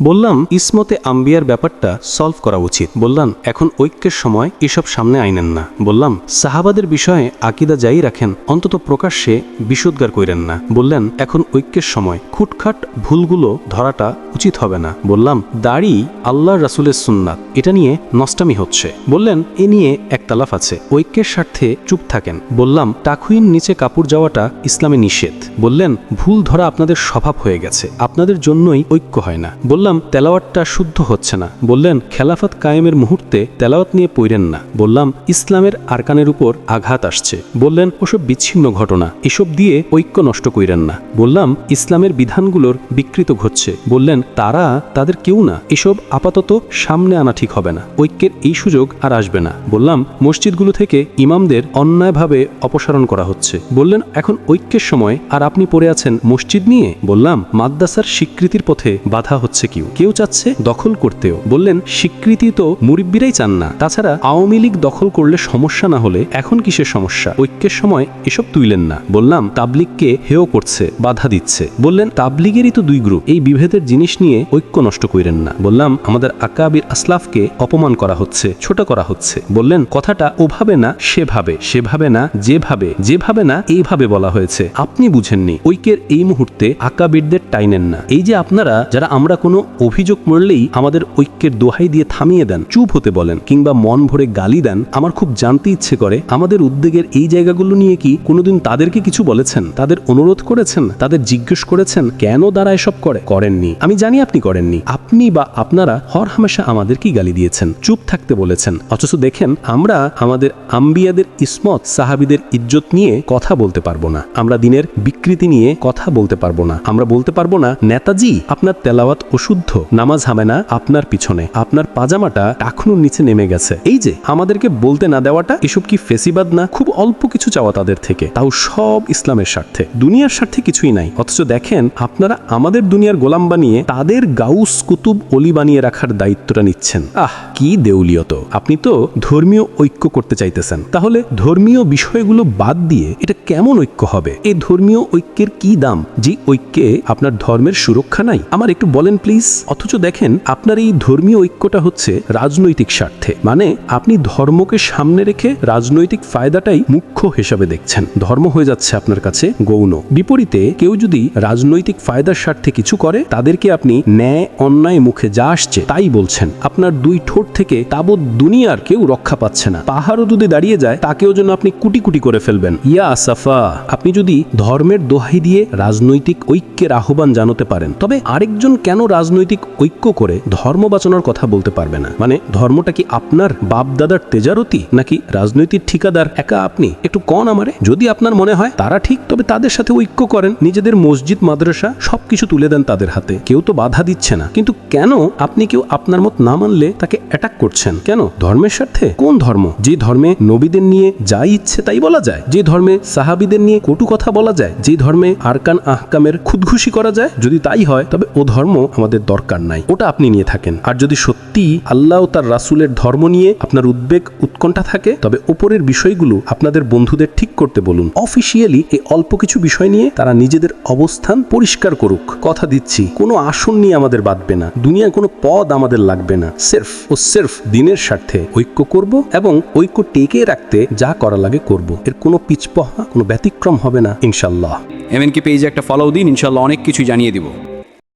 বললাম, ইসমতে আম্বিয়ার ব্যাপারটা সলভ করা উচিত। বললাম, এখন ঐক্যের সময় এসব সামনে আইনেন না। বললাম, সাহাবাদের বিষয়ে আকিদা যাই রাখেন, অন্তত প্রকাশ্যে বিশুদ্গার কইরেন না। বললেন, এখন ঐক্যের সময় খুটখাট ভুলগুলো ধরাটা উচিত হবে না। বললাম, দাড়ি আল্লাহ রাসুলের সুন্নাত, এটা নিয়ে নষ্টামি হচ্ছে। বললেন, এ নিয়ে এক তালাফ আছে, ঐক্যের স্বার্থে চুপ থাকেন। বললাম টাকুইন নিচে কাপড় যাওয়াটা ইসলামে নিষেধ। বললেন, ভুল ধরা আপনাদের স্বভাব হয়ে গেছে, আপনাদের জন্যই ঐক্য হয় না। তেলাওয়াতটা শুদ্ধ হচ্ছে না। বললেন, খেলাফত কায়েমের মুহূর্তে তেলাওয়াত নিয়ে পইরেন না। বললাম, ইসলামের আরকানের উপর আঘাত আসছে। বললেন, ওসব বিচ্ছিন্ন ঘটনা, এসব দিয়ে ঐক্য নষ্ট কইরেন না। বললাম, ইসলামের বিধানগুলোর বিকৃত ঘটছে। বললেন, তারা তাদের কেউ না, এসব আপাতত সামনে আনা ঠিক হবে না, ঐক্যের এই সুযোগ আর আসবে না। বললাম, মসজিদগুলো থেকে ইমামদের অন্যায়ভাবে অপসারণ করা হচ্ছে। বললেন, এখন ঐক্যের সময়, আর আপনি পড়ে আছেন মসজিদ নিয়ে? বললাম, মাদ্রাসার স্বীকৃতির পথে বাধা হচ্ছে কেউ কেউ চাচ্ছে দখল করতেও। বললেন, স্বীকৃতি তো মুরিব্বিরাই চান না। তাছাড়া আওয়ামী লীগ দখল করলে সমস্যা না হলে এখন কিসের সমস্যা? ঐক্যের সময় এসব তুইলেন না। বললাম, তাবলিগকে হেও করছে, বাধা দিচ্ছে। বললেন, তাবলিগেরই তো দুই গ্রুপ। এই বিভেদের জিনিস নিয়ে ঐক্য নষ্ট কইরেন না। বললাম, আমাদের আকাবির আসলাফকে অপমান করা হচ্ছে, ছোট করা হচ্ছে। বললেন, কথাটা ওভাবে না, সেভাবে সেভাবে না, যেভাবে যেভাবে না, এইভাবে বলা হয়েছে। আপনি বুঝেননি, ঐক্যের এই মুহূর্তে আকাবিরদের টাইনেন না। এই যে আপনারা, যারা আমরা কোনো অভিযোগ মরলেই আমাদের ঐক্যের দোহাই দিয়ে থামিয়ে দেন, চুপ হতে বলেন কিংবা মন ভরে গালি দেন। আমার খুব জানতে ইচ্ছে করে, আমাদের উদ্বেগের এই জায়গাগুলো নিয়ে কি কোনোদিন তাদেরকে কিছু বলেছেন? তাদের অনুরোধ করেছেন? তাদের জিজ্ঞেস করেছেন, কেন তারা এসব করে? করেননি। আমি জানি আপনি করেননি। আপনি বা আপনারা হর হামেশা আমাদেরকেই গালি দিয়েছেন? চুপ থাকতে বলেছেন। অথচ দেখেন, আমরা আমাদের আম্বিয়াদের ইসমত, সাহাবিদের ইজ্জত নিয়ে কথা বলতে পারব না। আমরা দিনের বিকৃতি নিয়ে কথা বলতে পারব না। আমরা বলতে পারব না, নেতাজি, আপনার তেলাওয়াত অশুদ্ধ নামাজ হবে না, আপনার পিছনে। আপনার পাজামাটা টাকনুর নিচে নেমে গেছে। এই যে, আমাদেরকে বলতে না দেওয়াটা এসব কি ফেসিবাদ না? খুব অল্প কিছু চাওয়া তাদের থেকে। তাও সব ইসলামের স্বার্থে। দুনিয়ার স্বার্থে কিছুই নাই। অথচ দেখেন, আপনারা আমাদের দুনিয়ার গোলাম বানিয়ে তাদের গাউস কুতুব অলি বানিয়ে রাখার দায়িত্বটা নিচ্ছেন। আহ, কি দেউলিয়ত। আপনি তো ধর্মীয় ঐক্য করতে চাইতেছেন। তাহলে ধর্মীয় বিষয়গুলো বাদ দিয়ে এটা কেমন ঐক্য হবে? এই ধর্মীয় ঐক্যের কি দাম? যে ঐক্যে আপনার ধর্মের সুরক্ষা নাই। আমার একটু বলেন, প্লিজ। অথচ দেখেন, আপনার এই ধর্মীয় ঐক্যটা হচ্ছে রাজনৈতিক স্বার্থে। মানে আপনি ধর্মকে সামনে রেখে রাজনৈতিক ফায়দাটাই মুখ্য হিসাবে দেখছেন। ধর্ম হয়ে যাচ্ছে আপনার কাছে গৌণ। বিপরীতে, কেউ যদি রাজনৈতিক ফায়দার স্বার্থে কিছু করে, তাদেরকে আপনি ন্যায়, অন্যায় মুখে যা আসছে তাই বলছেন। আপনার দুই ঠোঁট থেকে তাবৎ দুনিয়ার কেউ রক্ষা পাচ্ছে না। পাহাড়ও যদি দাঁড়িয়ে যায়, তাকেও যেন আপনি কুটি কুটি করে ফেলবেন। ইয়া আসাফা, আপনি যদি ধর্মের দোহাই দিয়ে রাজনৈতিক ঐক্যের আহ্বান জানাতে পারেন, তবে আরেকজন কেন রাজনৈতিক ঐক্য করে ধর্ম বাঁচানোর কথা বলতে পারবে না। মানে ধর্মটা কি আপনার বাপ দাদার তেজারতি, নাকি রাজনৈতিক ঠিকাদার? একা আপনি? একটু কন আমারে। যদি আপনার মনে হয় তারা ঠিক, তবে তাদের সাথে ঐক্য করেন। নিজেদের মসজিদ, মাদ্রাসা, সবকিছু তুলে দেন তাদের হাতে। কেউ তো বাধা দিচ্ছে না। কিন্তু কেন আপনি কেউ আপনার মত না মানলে তাকে অ্যাটাক করছেন? কেন? ধর্মের স্বার্থে? কোন ধর্ম? যে ধর্মে নবীদের নিয়ে যাই ইচ্ছে তাই বলা যায়। যে ধর্মে সাহাবিদের নিয়ে কটু কথা বলা যায়। যে ধর্মে আরকান আহকামের খুদঘুষি করা যায়। যদি তাই হয়, তবে ও ধর্ম আমাদের দরকার নাই। ওটা আপনি নিয়ে থাকেন। আর যদি সত্যি আল্লাহ ও তার রাসুলের ধর্ম নিয়ে আপনার উদ্বেগ, উৎকণ্ঠা থাকে, তবে ওপরের বিষয়গুলো আপনাদের বন্ধুদের ঠিক করতে বলুন। অফিসিয়ালি এই অল্প কিছু বিষয় নিয়ে তারা নিজেদের অবস্থান পরিষ্কার করুক। কথা দিচ্ছি, কোনো আসন নিয়ে আমাদের বাঁধবে না। দুনিয়ার কোনো পদ আমাদের লাগবে না। সেরফ ও সেরফ দিনের স্বার্থে ঐক্য করব এবং ঐক্য টেকে রাখতে যা করা লাগে করব। এর কোনো পিছপহা, কোনো ব্যতিক্রম হবে না ইনশাল্লাহ এমএনকে পেজে একটা ফলো দিন ইনশাল্লাহ অনেক কিছু জানিয়ে দিব।